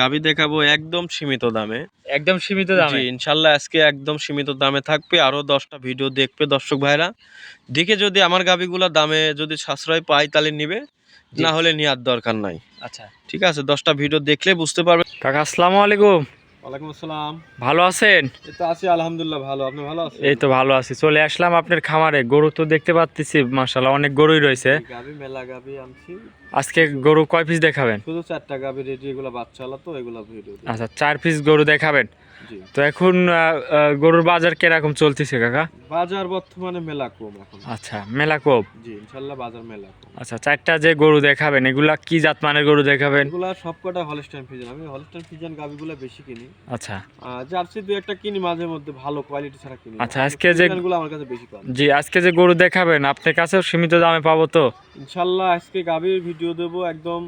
গাবি দেখাবো একদম সীমিত দামে। একদম সীমিত দামে? ইনশাল্লাহ আজকে একদম সীমিত দামে থাকবে। আরও দশটা ভিডিও দেখবে দর্শক ভাইরা। দেখে যদি আমার গাবিগুলা দামে যদি সাশ্রয় পাই তাহলে নিবে। না হলে নেওয়ার দরকার নাই। আচ্ছা। ঠিক আছে দশটা ভিডিও দেখলে বুঝতে পারবে। কাকা আসসালামু আলাইকুম। ওয়ালাইকুম আসসালাম। ভালো আছেন? এই তো আছি আলহামদুলিল্লাহ ভালো। আপনি ভালো আছেন? এই তো ভালো আছি। চলে আসলাম আপনার খামারে। গরু তো দেখতে পাচ্ছি মাশাল্লাহ অনেক গরুই রয়েছে। গাবি মেলা গাবি আনছি। আজকে গরু কয় পিস দেখাবেন? শুধু চারটা গাবি রেডি এগুলো বাচ্চা হলো তো এগুলো ভিডিও আচ্ছা চার পিস গরু দেখাবেন। তো এখন গরুর বাজার কীরকম চলতেছে কাকা? বাজার বর্তমানে মেলা কম এখন। আচ্ছা মেলা কোপ জি ইনশাল্লাহ বাজার মেলা কম। আচ্ছা চারটা যে গরু দেখাবেন এগুলা কি জাত মানের গরু দেখাবেন? এগুলা সবকটা হলস্টাইন ফিজন আমি হলস্টাইন ফিজন গাবিগুলো বেশি কিনি। আচ্ছা। জার্সি দু একটা কিনি মাঝে মধ্যে ভালো কোয়ালিটি ছাড়া কিনি। আচ্ছা, আজকে যে- গুলো আমার কাছে বেশি কম জি আজকে যে গরু দেখাবেন আপনার কাছেও সীমিত দামে পাবো তো? ইনশাল্লাহ আজকে গাবির ভিডিও দেবো একদম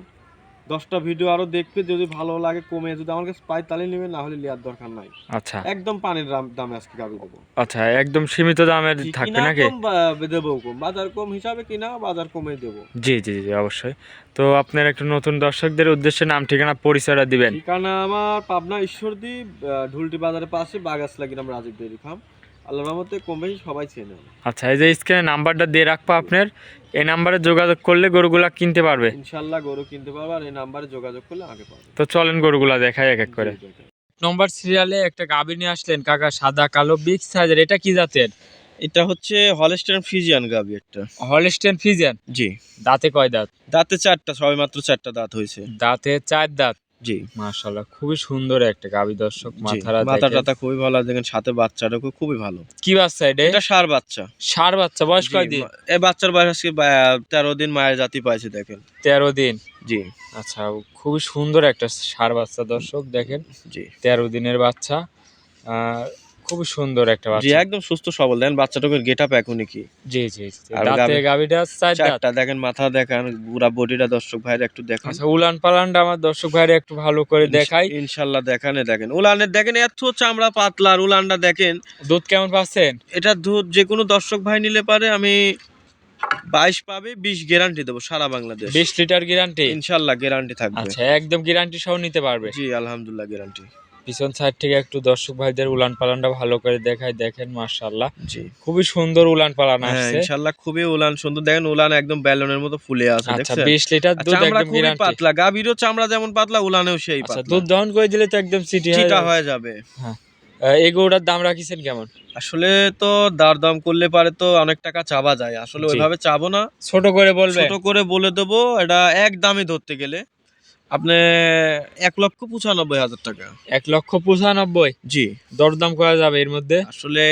দশটা ভিডিও আরও দেখবে যদি ভালো লাগে কমে যদি আমার কাছে পাই তাহলে নেবে না হলে লিয়ার দরকার নাই। আচ্ছা। একদম পানির দাম- দামে আজকে গাবি দেবো। আচ্ছা একদম সীমিত দামের থাকবে নাকি? দেবো কম বাজার কম হিসাবে কিনা বাজার কমে দেবো। জি জি জি অবশ্যই। তো আপনার একটু নতুন দর্শকদের উদ্দেশ্যে নাম ঠিকানা পরিচয়টা দিবেন। ঠিকানা আমার পাবনা ঈশ্বরদী ঢুলটি বাজারের পাশে বাগাসলা গ্রাম রাজীব ডেয়ারি ফার্ম। আল্লাহ রহমতে কম বেশি সবাই চেনে আচ্ছা এই যে স্ক্রিনে নাম্বারটা দিয়ে রাখব আপনার এই নাম্বারে যোগাযোগ করলে গরুগুলা কিনতে পারবে। ইনশাল্লাহ গরু কিনতে পারব আর এই নাম্বারে যোগাযোগ করলে আগে পাবো। তো চলেন গরুগুলা দেখাই এক এক করে। নম্বর সিরিয়ালে একটা গাভী নিয়ে আসলেন কাকা সাদা কালো বিগ সাইজের এটা কি জাতের? এটা হচ্ছে হলস্টাইন ফিজিয়ান গাবি একটা। হলস্টেন ফিজিয়ান জি। দাঁতে কয় দাঁত? দাঁতে চারটা সবে মাত্র চারটা দাঁত হয়েছে। দাঁতে চার দাঁত। জি। মাশাল্লাহ খুবই সুন্দর একটা গাভী দর্শক মাথারা মাথা। টাথা খুবই ভালো দেখেন সাথে বাচ্চাটাও খুবই ভালো। কি বাচ্চা এটা? এটা সার বাচ্চা। সার বাচ্চা বয়স কয় দিন এই বাচ্চার বয়স আজকে তেরো দিন মায়ের জাতি পাইছে দেখেন। তেরো দিন? জি। আচ্ছা খুবই সুন্দর একটা সার বাচ্চা দর্শক দেখেন। জি। তেরো দিনের বাচ্চা। আহ, খুবই সুন্দর একটা জি বাচ্চা। একদম সুস্থ সবল। দেখেন বাচ্চাটাকে গেট আপ এখনই কি? জি জি জি। আর দাঁতে গাভী- গাভীটা চার দাঁত। চারটা দেখেন মাথা দেখান পুরা বডিটা দর্শক ভাইরা একটু দেখান। আচ্ছা উলান পালানটা আমার দর্শক ভাইরা একটু ভালো করে দেখাই। ইনশাল্লাহ দেখান দেখেন। উলানের দেখেন এত চামড়া পাতলা আর উলানটা দেখেন। দুধ কেমন পাচ্ছেন? এটা দুধ যে কোনো দর্শক ভাই নিলে পারে আমি বাইশ পাবে বিশ গ্যারান্টি দেবো সারা বাংলাদেশ। বিশ লিটার গ্যারান্টি ইনশাল্লাহ গ্যারান্টি থাকবে। আচ্ছা একদম গ্যারান্টি সহ নিতে পারবে। জি আলহামদুলিল্লাহ গ্যারান্টি পিছন সাইড থেকে একটু দর্শক ভাইদের উলান পালানটা ভালো করে দেখায় দেখেন মাশাআল্লাহ। জি। খুবই সুন্দর উলান পালান হ্যাঁ আসছে। ইনশাল্লাহ খুবই উলান সুন্দর। দেখেন উলান একদম ব্যালনের মতো ফুলে আছে আচ্ছা দেখছেন? বিশ লিটার দুধ চামড়া একদম গ্যারান্টি পাতলা। গাভীরও চামড়া যেমন পাতলা উলানেও সেই আচ্ছা দুধ দহন করে দিলে তো একদম হয়ে চিটা যাবে। হয়ে যাবে। গরুটার দাম রাখিছেন কেমন? আসলে তো দার দাম করলে পারে তো অনেক টাকা চাবা যায়। আসলে ওইভাবে চাবো না। ছোট করে বলবে? ছোট করে বলে দেবো এটা এক দামে ধরতে গেলে। আপনি এক লক্ষ পঁচানব্বই হাজার টাকা। এক লক্ষ পঁচানব্বই? জি। দরদাম করা যাবে এর মধ্যে? আসলে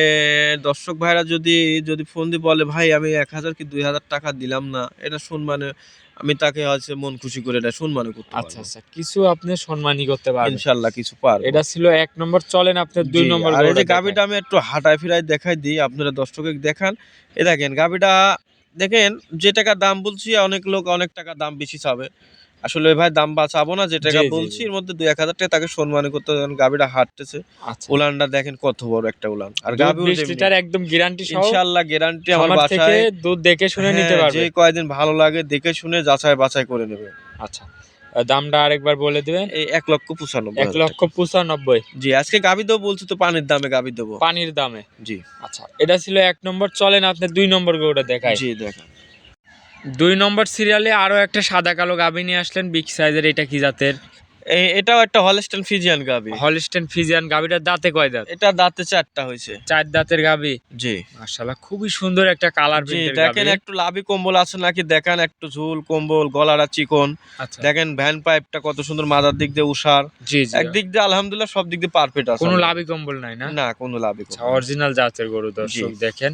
দর্শক ভাইরা যদি যদি ফোন দিয়ে বলে ভাই আমি এক হাজার কি দুই হাজার টাকা দিলাম না? এটা শুন মানে আমি তাকে হচ্ছে মন খুশি করে এটা শুন মানে করতে আচ্ছা আচ্ছা। কিছু আপনি সম্মানই করতে পারবেন। ইনশাল্লাহ কিছু পার এটা ছিল এক নম্বর। চলেন আপনি দুই নম্বর আর এই যে গাবিটা আমি একটু হাঁটায় ফিরাই দেখাই দিই আপনারা দর্শকে দেখান। এ দেখেন গাবিটা দেখেন যে টাকা দাম বলছি অনেক লোক অনেক টাকা দাম বেশি চাবে। আসলে ভাই দাম বা চাবো না যে টাকা বলছি এর মধ্যে দুই এক হাজার টাকা তাকে সম্মান করতে হবে, গাবিটা হাঁটতেছে। দেখায়। আচ্ছা। উলানটা দেখেন কত বড় একটা উলান। আর গাবি লিটার একদম গ্যারান্টি সহ ইনশাআল্লাহ গ্যারান্টি আমার বাসায়। দুধ দেখে শুনে নিতে হ্যাঁ, পারবে। যে কয়দিন ভালো লাগে দেখে শুনে যাচাই বাছাই করে নেবে। আচ্ছা। দামটা আরেকবার বলে দিবেন? এই এক লক্ষ পঁচানব্বই এক লক্ষ পঁচানব্বই। জি আজকে গাবি দেবো বলছি তো পানির দামে গাবি দেবো। পানির দামে? জি। আচ্ছা এটা ছিল এক নম্বর চলেন আপনি দুই নম্বর গরুটা দেখাই। জি দেখেন। দুই নম্বর সিরিয়ালে আরও একটা সাদা কালো গাভী নিয়ে আসলেন বিগ সাইজের এটা কি জাতের? এটাও একটা হলস্টেন ফিজিয়ান গাবি। হলিস্টেন ফিজিয়ান গাভীটার দাঁতে কয় দাঁত? এটা দাঁতে চারটা হয়েছে। চার দাঁতের গাভী জি। মাশাআল্লাহ খুবই সুন্দর একটা কালার জি দেখেন একটু লাভি কম্বল আছে নাকি? দেখেন একটু ঝুল কম্বল গলাটা চিকন। আচ্ছা। দেখেন ভ্যান পাইপটা কত সুন্দর মাথার দিক দিয়ে উষার জি জি। একদিক দিয়ে আলহামদুলিল্লাহ সব দিক দিয়ে পারফেক্ট আছে কোনো লাভই কম্বল নাই না? না কোনো লাভই আচ্ছা কম্বল। অরিজিনাল জাতের গরু দর্শক দেখেন।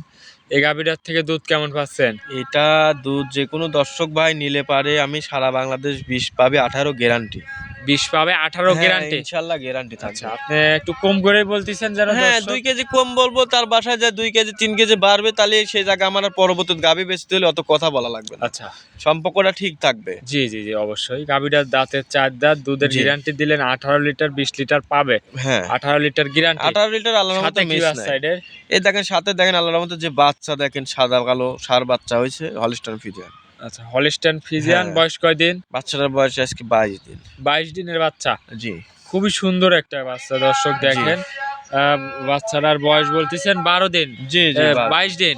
এই গাভীটার থেকে দুধ কেমন পাচ্ছেন? এটা দুধ যে কোনো দর্শক ভাই নিলে পারে, আমি সারা বাংলাদেশ বিশ পাবে আঠারো গ্যারান্টি বিশ পাবে আঠারো গ্যারান্টি ইনশাল্লাহ গ্যারান্টি আচ্ছা থাকছে আপনি একটু কম করে বলতেছেন যারা হ্যাঁ দুই কেজি কম বলব তার বাসায় যায় দুই কেজি তিন কেজি বাড়বে তাহলে সেই জায়গায় আমার পরবর্তী বেচতে হলে অত কথা বলা লাগবে আচ্ছা। সম্পর্কটা ঠিক থাকবে। জি জি জি অবশ্যই। গাভীটার দাঁতের চার দাঁত দুধের গ্যারান্টি দিলেন আঠারো লিটার বিশ লিটার পাবে। হ্যাঁ। আঠারো লিটার গ্যারান্টি আঠারো লিটার আল্লাহর সাথে মতো সাইডের এই দেখেন সাথে দেখেন আল্লাহর মতো যে বাচ্চা দেখেন সাদা কালো সার বাচ্চা হয়েছে হলিস্টান ফিজিয়ান আচ্ছা হলিস্টান ফিজিয়ান হ্যাঁ। বয়স কয়দিন? বাচ্চাটার বয়স আজকে বাইশ দিন। বাইশ দিনের বাচ্চা? জি। খুবই সুন্দর একটা বাচ্চা দর্শক দেখেন। বাচ্চাটার বয়স বলতেছেন বারো দিন। জি বা- বাইশ দিন?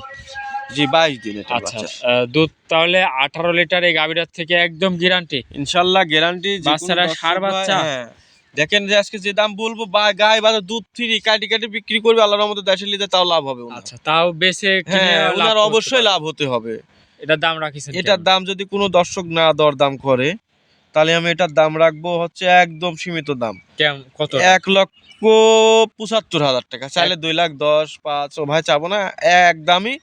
জি বাইশ দিন আচ্ছা দুধ তাহলে আঠারো লিটার এই গাভীটার থেকে একদম গ্যারান্টি ইনশাল্লাহ গ্যারান্টি বাচ্চারা ষাঁড় বাচ্চা? হ্যাঁ। দেখেন যে আজকে যে দাম বলব বা গায়ে বাজার দুধ ফ্রি কাটি কাটি বিক্রি করবে আল্লাহর মধ্যে দেশের লিতে তাও লাভ হবে আচ্ছা তাও বেশি হ্যাঁ ওনার অবশ্যই লাভ হতে হবে। এটার দাম রাখিছেন এটার দাম যদি কোনো দর্শক না দর দাম করে তাহলে আমি এটার দাম রাখব হচ্ছে একদম সীমিত দাম। কেমন? কত? এক লক্ষ পঁচাত্তর হাজার টাকা। চাইলে দুই লাখ দশ পাঁচ ও ভাই চাবো না এক দামই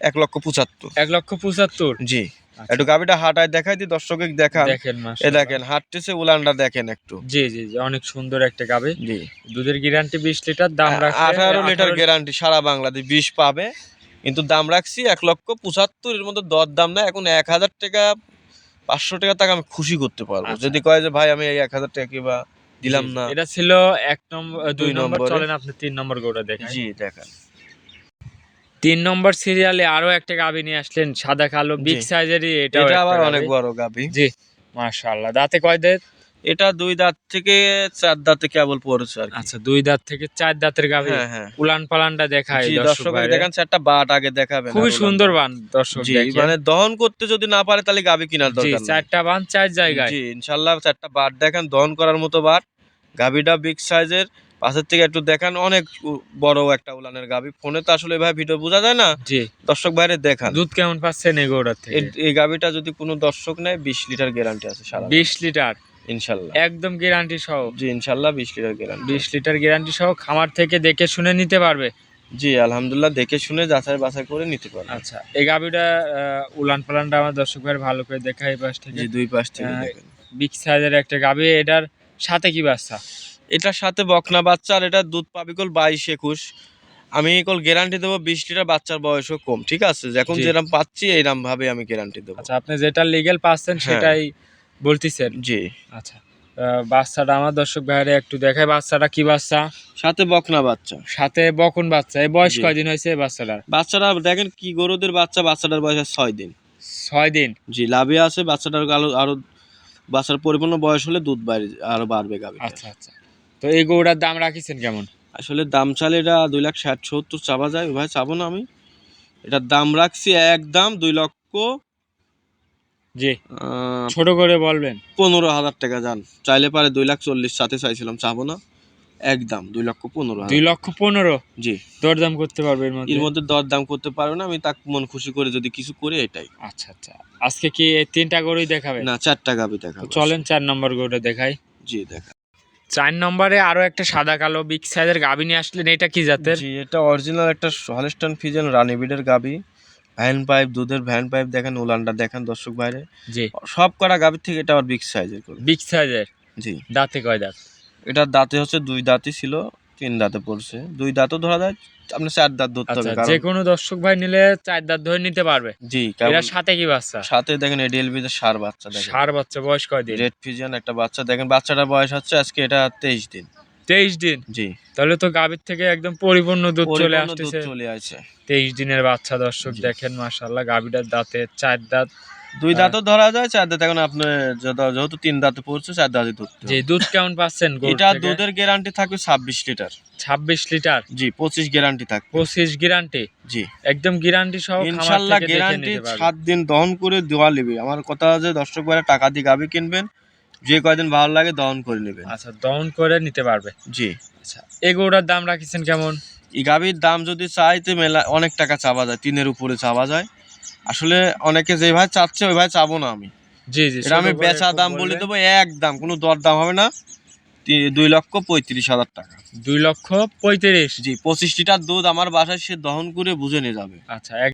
এক লক্ষ পঁচাত্তর। এক লক্ষ পঁচাত্তর? জি। আচ্ছা, একটু গাবিটা হাঁটায় দেখাই দিই দর্শকের দেখান। দেখেন এ দেখেন হাঁটতেছে উলানটা দেখেন একটু। জি জি জি অনেক সুন্দর একটা গাবে জি। দুধের গ্যারান্টি বিশ লিটার দাম রাখছে আঠারো লিটার গ্যারান্টি সারা বাংলাদেশ বিষ পাবে। কিন্তু দাম রাখছি এক লক্ষ পঁচাত্তর এর মধ্যে দর দাম না এখন এক হাজার টাকা পাঁচশো টাকা টাকা আমি খুশি করতে পারব। আচ্ছা। যদি কয় যে ভাই আমি এই এক হাজার টাকা কিবা দিলাম না। এটা ছিল এক নম্বর দুই নম্বর চলেন আপনি তিন নম্বর গোটা দেখেন জি দেখান। তিন নম্বর সিরিয়ালে আরও একটা গাবি নিয়ে আসলেন সাদা কালো বিগ। সাইজেরই এটা এটা আবার অনেক বড় গাভি। জি মাশাআল্লাহ। দাঁতে কয় দাঁত এটা দুই দাঁত থেকে চার দাঁতে কেবল পড়েছে আর আচ্ছা দুই দাঁত থেকে চার দাঁতের গাবি হ্যাঁ হ্যাঁ। উলান পালানটা দেখায় দর্শক। দেখেন চারটা বাট আগে দেখাবেন খুবই সুন্দর বান দর্শক মানে দহন করতে যদি না পারে তাহলে গাবি কেনার দরকার। চারটা বান চার জায়গায়। জি ইনশাল্লাহ চারটা বাট দেখেন দহন করার মতো বাট। গাবিটা বিগ সাইজের পাশের থেকে একটু দেখান অনেক বড় একটা উলানের গাবি ফোনে তো আসলে ভাই ভিডিও বোঝা যায় না। জি। দর্শক বাইরে দেখান। দুধ কেমন পাচ্ছেন এগোড়ার থেকে? এই গাবিটা যদি কোনো দর্শক নেয় বিশ লিটার গ্যারান্টি আছে সারা বিশ লিটার। ইনশাল্লাহ। একদম গ্যারান্টি সহ। জি ইনশাল্লাহ বিশ লিটার গ্যারান্টি বিশ লিটার গ্যারান্টি সহ খামার থেকে দেখে শুনে নিতে পারবে। জি আলহামদুলিল্লাহ দেখে শুনে যাচাই বাছাই করে নিতে পারবে। আচ্ছা এই গাবিটা আহ, উলান পালানটা আমার দর্শক ভাইয়ের ভালো করে দেখা এই পাশ থেকে। জি দুই পাশ থেকে বিগ সাইজের একটা গাবি এটার সাথে কি বাচ্চা? এটার সাথে বকনা বাচ্চা আর এটা দুধ পাবি কল বাইশ একুশ। আমি কল গ্যারান্টি দেবো বিশ লিটার বাচ্চার বয়সও কম ঠিক আছে? এখন যেরকম পাচ্ছি এইরকম ভাবে আমি গ্যারান্টি দেবো। আচ্ছা আপনি যেটা লিগেল পাচ্ছেন হ্যাঁ। সেটাই বলতেছেন? জি। আচ্ছা। বাচ্চাটা আমার দর্শক ভাইরে একটু দেখায় বাচ্চাটা কি বাচ্চা? সাথে বকনা বাচ্চা। সাথে বকন বাচ্চা। এই বয়স। কয়দিন হয়েছে বাচ্চাটার? বাচ্চাটা দেখেন কি গরুদের বাচ্চা বাচ্চাটার বয়স ছয় দিন। ছয় দিন? জি লাভে আছে বাচ্চাটার আরও আরও বাচ্চার পরিপূর্ণ বয়স হলে দুধ বাড়ি আরও বাড়বে গাবে আচ্ছা আচ্ছা। তো এই গরুটার দাম রাখিছেন কেমন? আসলে দাম চালে এটা দুই লাখ ষাট সত্তর চাবা যায়। ভাই চাবো না আমি। এটার দাম রাখছি একদম দুই লক্ষ জি। ছোট করে বলবেন। পনেরো হাজার টাকা যান। চাইলে পারে দুই লাখ চল্লিশ সাথে চাইছিলাম চাবো না। একদম দুই লক্ষ পনেরো দুই লক্ষ পনেরো? জি। দরদাম করতে পারবে এর মধ্যে? মধ্যে দর দাম করতে পারবে না আমি তাকে মন খুশি করে যদি কিছু করে এটাই। আচ্ছা আচ্ছা। আজকে কি তিনটা গরুই দেখাবে না চারটা গাবি দেখা তো চলেন চার নম্বর গরুটা দেখাই। জি দেখা। চার নম্বরে আরও একটা সাদা কালো বিগ সাইজের গাবি নিয়ে আসলেন এটা কি জাতের? জি এটা অরিজিনাল একটা হলস্টান ফিজেন রানী বিডের গাবি। ভ্যান পাইপ দুধের ভ্যান পাইপ দেখেন উলানটা দেখেন দর্শক বাইরে জি। সব কটা গাবির থেকে এটা আবার বিগ সাইজের করে। বিগ সাইজের জি। দাঁতে কয় দাঁত? এটার দাঁতে হচ্ছে দুই দাঁতই ছিল তিন দাঁতে পড়ছে। দুই দাঁতও ধরা যায় আপনার চার দাঁত ধরতে আচ্ছা হবে যে কোনো দর্শক ভাই নিলে চার দাঁত ধরে নিতে পারবে। জি কারণ সাথে কি বাচ্চা? সাথে দেখেন এডিএলবি তে সার বাচ্চা দেখেন। সার বাচ্চা বয়স কয়দিন? রেড ফিজিয়ান একটা বাচ্চা দেখেন বাচ্চাটার বয়স হচ্ছে আজকে এটা তেইশ দিন। তেইশ দিন। জি। তাহলে তো গাভীর থেকে একদম পরিপূর্ণ দুধ চলে আসতেছে। চলে আসছে তেইশ দিনের বাচ্চা দর্শক দেখেন মাশাল্লাহ গাভীটার দাঁতে চার দাঁত। দুই হ্যাঁ। দাঁতও ধরা যায় চার দাঁত এখন আপনি যেহেতু তিন দাঁতে পড়ছে চার দাঁতে ধরতে যে দুধ কেমন পাচ্ছেন এটা দুধের গ্যারান্টি থাকবে ছাব্বিশ লিটার। ছাব্বিশ লিটার? জি পঁচিশ গ্যারান্টি থাকবে। পঁচিশ গ্যারান্টি জি। একদম গ্যারান্টি সহ ইনশাল্লাহ গ্যারান্টি সাত দিন দহন করে দেওয়া নেবে। আমার কথা যে দর্শক ভাইরা টাকা দিয়ে গাবি কিনবেন যে কয়দিন ভালো লাগে দহন করে নেবেন। আচ্ছা দহন করে নিতে পারবে। জি। আচ্ছা এগুলোর দাম রাখিছেন কেমন? এই গাবির দাম যদি চাইতে মেলা অনেক টাকা চাওয়া যায় তিনের উপরে চাওয়া যায়। আসলে অনেকে যেভাবে চাচ্ছে ওই ভাই চাবো না আমি। জি জি এটা আমি বেচা দাম বলে দেবো এক দাম কোনো দর দাম হবে না। দুই লক্ষ পঁয়ত্রিশ হাজার টাকা। দুই লক্ষ পঁয়ত্রিশ? জি পঁচিশ লিটার দুধ আমার বাসায় সে দহন করে বুঝে নিয়ে যাবে। আচ্ছা এক